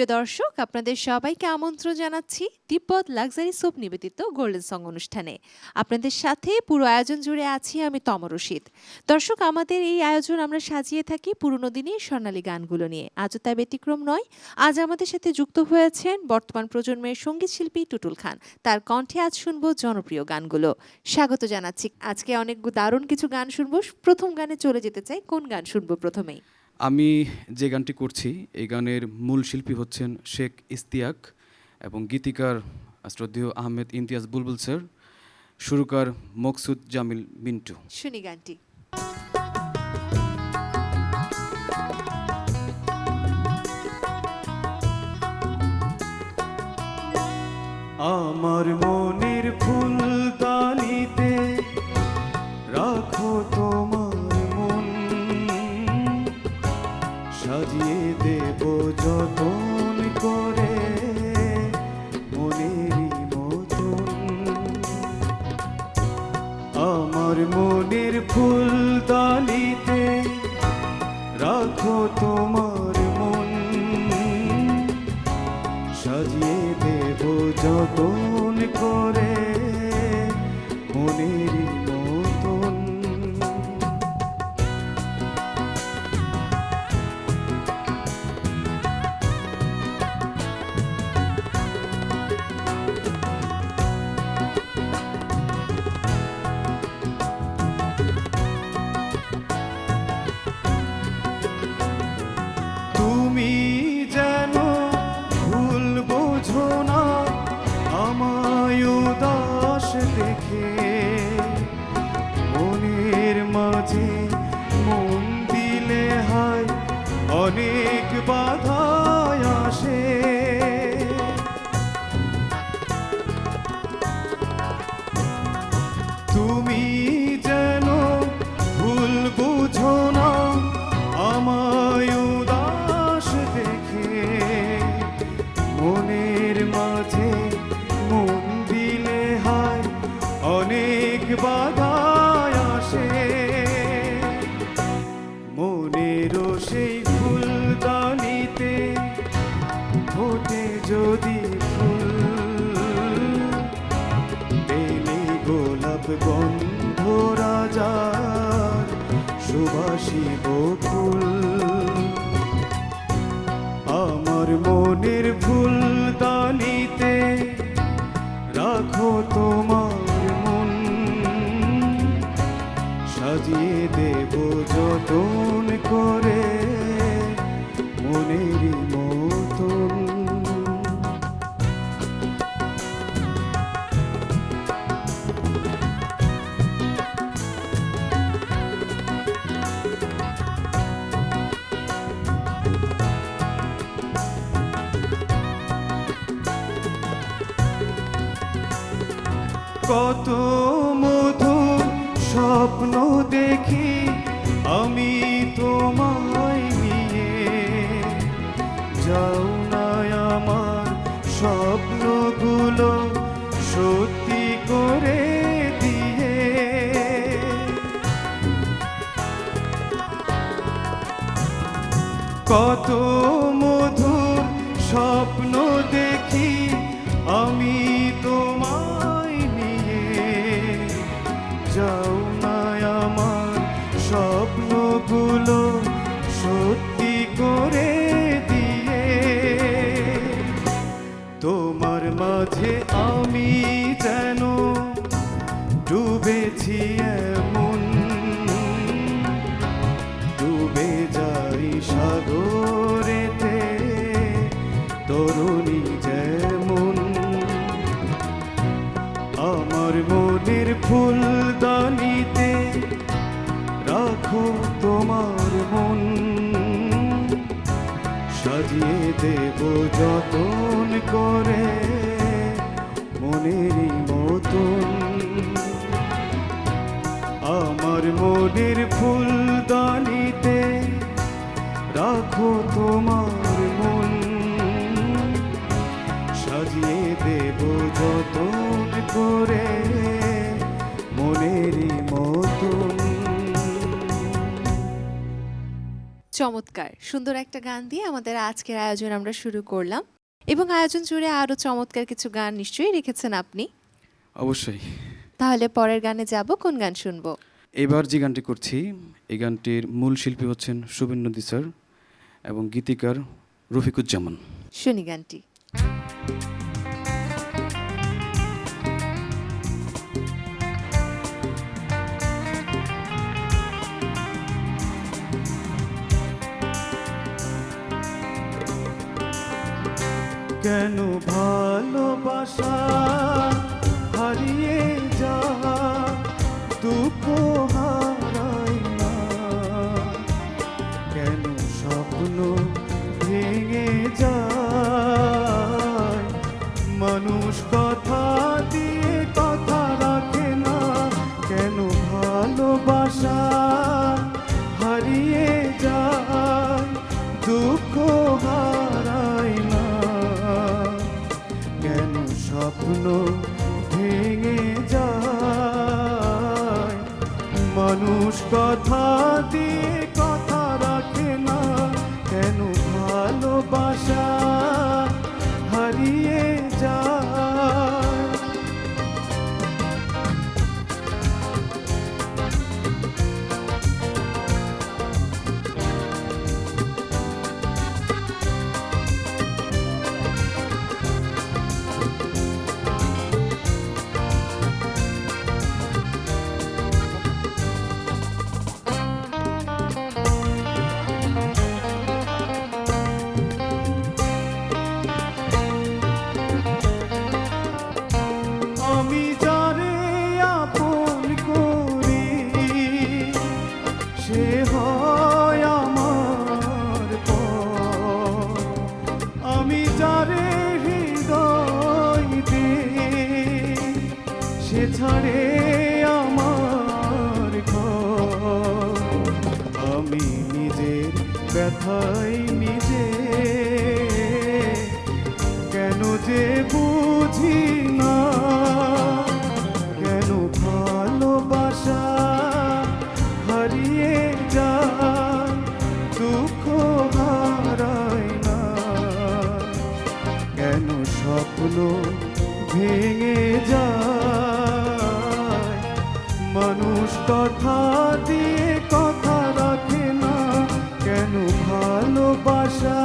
সুপ্রিয় দর্শক, আপনাদের সবাইকে আমন্ত্রণ জানাচ্ছি তিব্বত লাক্সারি সোপ নিবেদিত গোল্ডেন সং অনুষ্ঠানে। আপনাদের সাথে পুরো আয়োজন জুড়ে আছি আমি তম রশিদ। দর্শক, আমাদের এই আয়োজন আমরা সাজিয়ে থাকি পুরনো দিনের স্বর্ণালী গানগুলো নিয়ে। আজও তাই ব্যতিক্রম নয়, আজ আমাদের সাথে যুক্ত হয়েছেন বর্তমান প্রজন্মের সংগীত শিল্পী টুটুল খান। তার কণ্ঠে আজ শুনব জনপ্রিয় গানগুলো। স্বাগত জানাচ্ছি। আজকে অনেক দারুণ কিছু গান শুনব। প্রথম গানে চলে যেতে চাই, কোন গান শুনব প্রথমেই? আমি যে গানটি করছি এই গানের মূল শিল্পী হচ্ছেন শেখ ইস্তিয়াক এবং গীতিকার শ্রদ্ধেয় আহমেদ ইমতিয়াজ বুলবুল স্যার সুরকার মকসুদ জামিল মিন্টু। শুনি গানটি। আমার মনের ফুলদানিতে ফুলদানিতে রাখো তোমার মন। সাজিয়ে দেব যতন করে মনের cool. চমৎকার। সুন্দর একটা গান দিয়ে আমাদের আজকের আয়োজন আমরা শুরু করলাম। এবং আয়োজন জুড়ে আরও চমৎকার কিছু গান নিশ্চয়ই রেখেছেন আপনি। অবশ্যই। তাহলে পরের গানে যাব কোন গান শুনব? এবার যে গানটি করছি এই গানটির মূল শিল্পী হচ্ছেন শুভেন নদী স্যার এবং গীতিকার রফিকুজ্জামান। শুনি গানটি। কেন ভালোবাসা যারে হৃদয় দে সে ছাড়ে আমার আমি নিজের ব্যথাই নিজে কেন যে কথা দিয়ে কথা রাখে না। কেন ভালোবাসা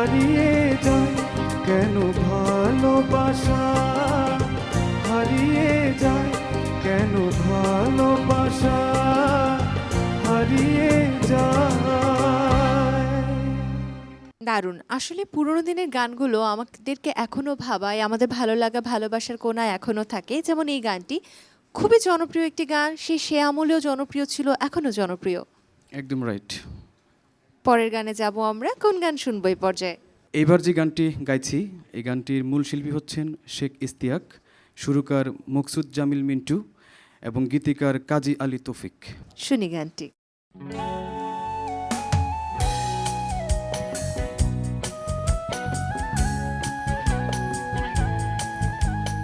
হারিয়ে যায় কেন ভালোবাসা? হারিয়ে যায় কেন ভালোবাসা? হারিয়ে যায়। দারুণ। আসলে পুরোনো দিনের গানগুলো আমাদেরকে এখনও ভাবায় আমাদের ভালো লাগা ভালোবাসার কোনায় এখনও থাকে। যেমন এই গানটি খুবই জনপ্রিয় একটি গান সে সে আমলেও জনপ্রিয় ছিল এখনও জনপ্রিয়। একদম রাইট পরের গানে যাব আমরা। কোন গান শুনব এই পর্যায়ে? এইবার যে গানটি গাইছি এই গানটির মূল শিল্পী হচ্ছেন শেখ ইস্তিয়াক সুরকার মকসুদ জামিল মিন্টু এবং গীতিকার কাজী আলী তৌফিক। শুনি গানটি।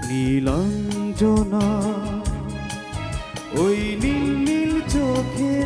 নীলাঞ্জনা ওই নীল নীল চোখের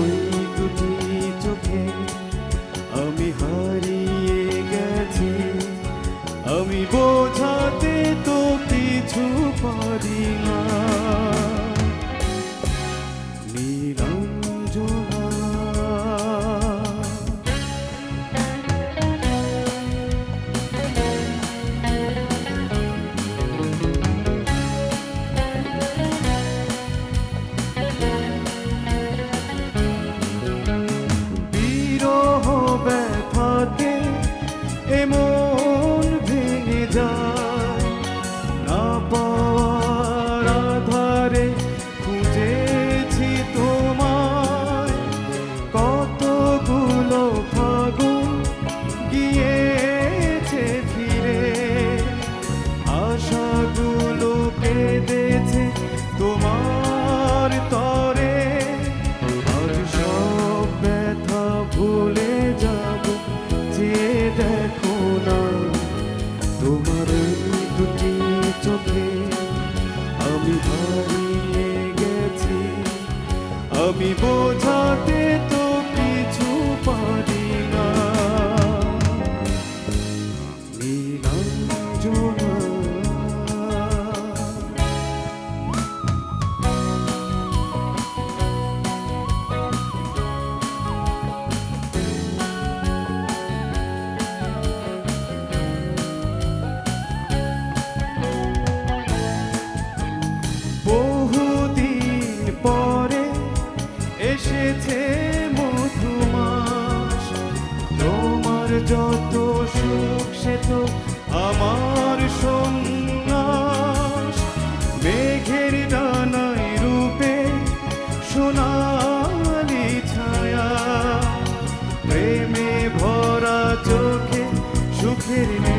kidding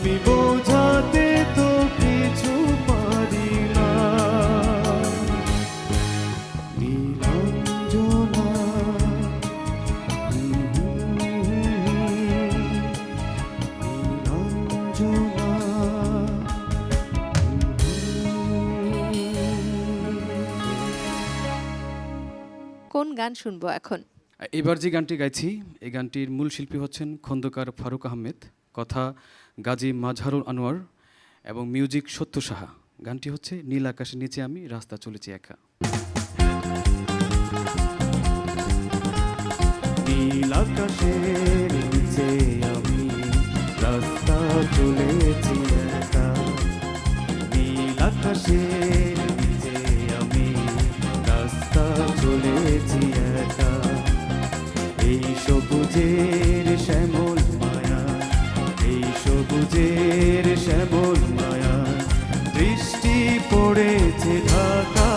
আমি বোঝাতে তো কিছু পারি না। নীলাঞ্জনা কোন গান শুনব এখন? এবার যে গানটি গাইছি এই গানটির মূল শিল্পী হচ্ছেন খন্দকার ফারুক আহমেদ। কথা গাজী মাজহারুল আনোয়ার এবং মিউজিক সত্য সাহা। গানটি হচ্ছে, নীল আকাশের নিচে আমি, রাস্তা চলেছি একা। নীল আকাশের নিচে আমি, রাস্তা চলেছি একা। নীল আকাশের নিচে আমি, রাস্তা চলেছি একা। এই সবুজের শ্যামল মায়া বৃষ্টি পড়েছে ঢাকা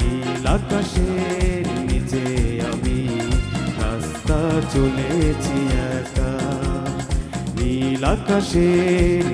নীল আকাশের নিচে আমি রাস্তা চলেছি একা। নীল আকাশের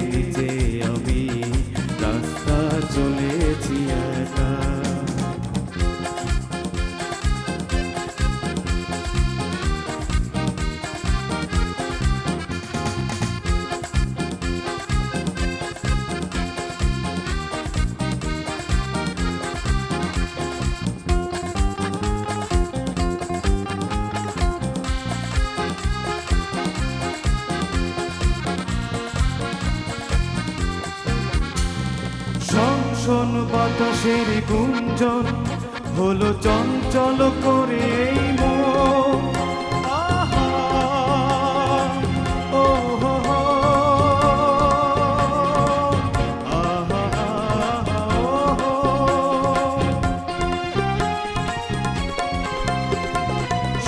বাতাসের গুঞ্জন হলো চঞ্চল করে এই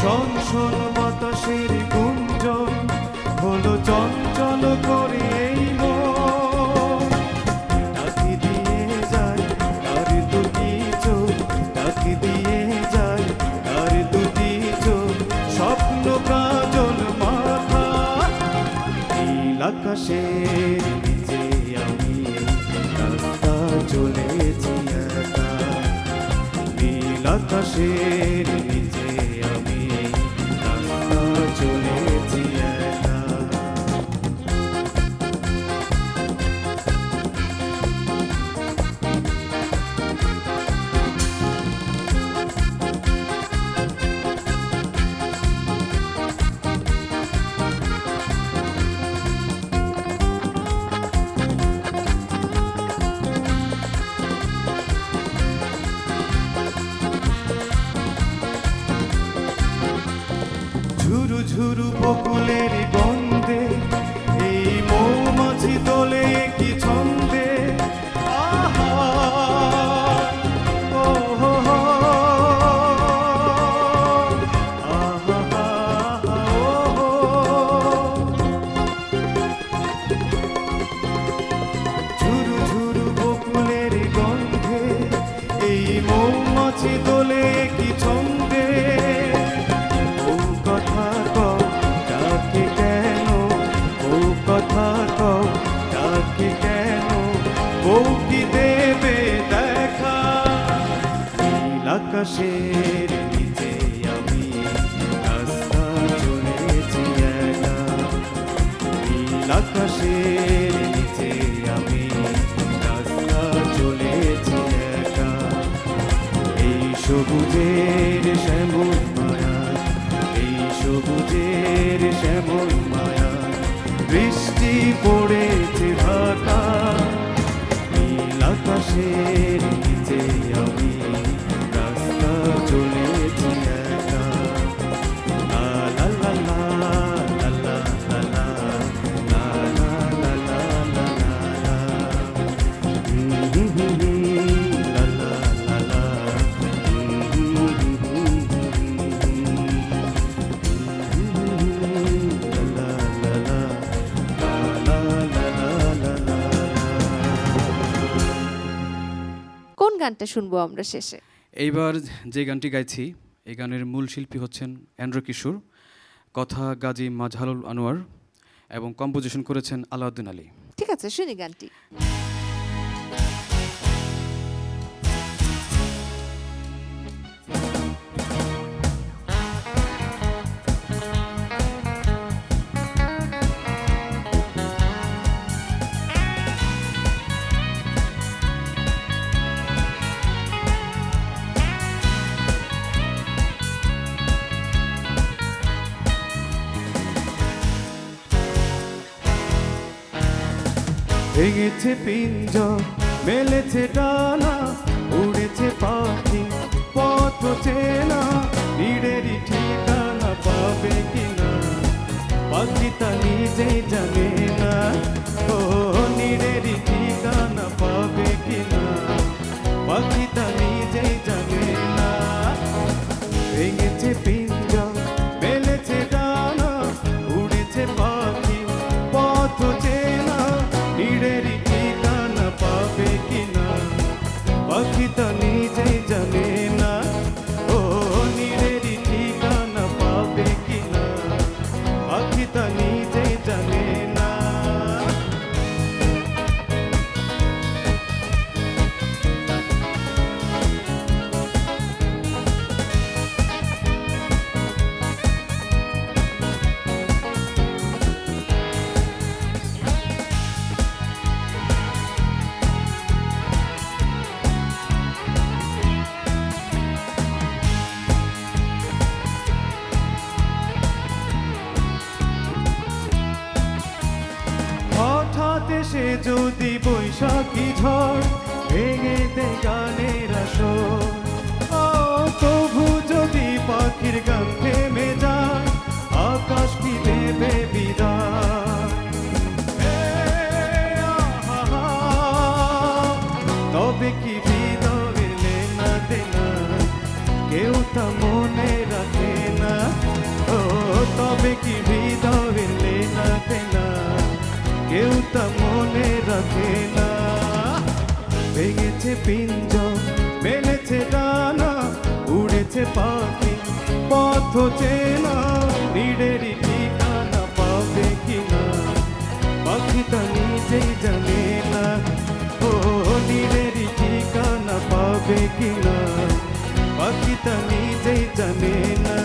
সংসন বাতাসের গুঞ্জন হলো চঞ্চল করে নীল যে আমি রাস্তা চলেছি একা। নীল আকাশের মৌমাছি দোলে কি ছন্দে? ও কথা কও, ডাকে কেন? ও কথা কও, ডাকে কেন? বউ কি দেবে দেখা? নীল আকাশের নিচে আমি রাস্তা আকাশের সবুজের শ্যামল মায়া এই সবুজের শ্যামল মায়া। বৃষ্টি পড়েছে ঢাকা নীল আকাশের গানটা শুনব আমরা শেষে। এইবার যে গানটি গাইছি এই গানের মূল শিল্পী হচ্ছেন অ্যান্ড্র কিশোর। কথা গাজী মাঝালুল আনোয়ার এবং কম্পোজিশন করেছেন আলাউদ্দিন আলী। ঠিক আছে শুনি গানটি। ভেঙেছে পিঞ্জ মেলেছে ডানা উড়েছে পাখি, পথ চেনা নিড়েরই ঠিকানা পাবে কিনা? পাখি তা নিজেই জানে না। 低头 পিঞ্জম মেলেছে ডানা, উড়েছে পাখি, পথ চেনা নিড়েরই ঠিকানা পাবে কিনা? পাখি তা নিজেই জানে না, ও নিড়েরই ঠিকানা পাবে কিনা? পাখি তা নিজেই জানে না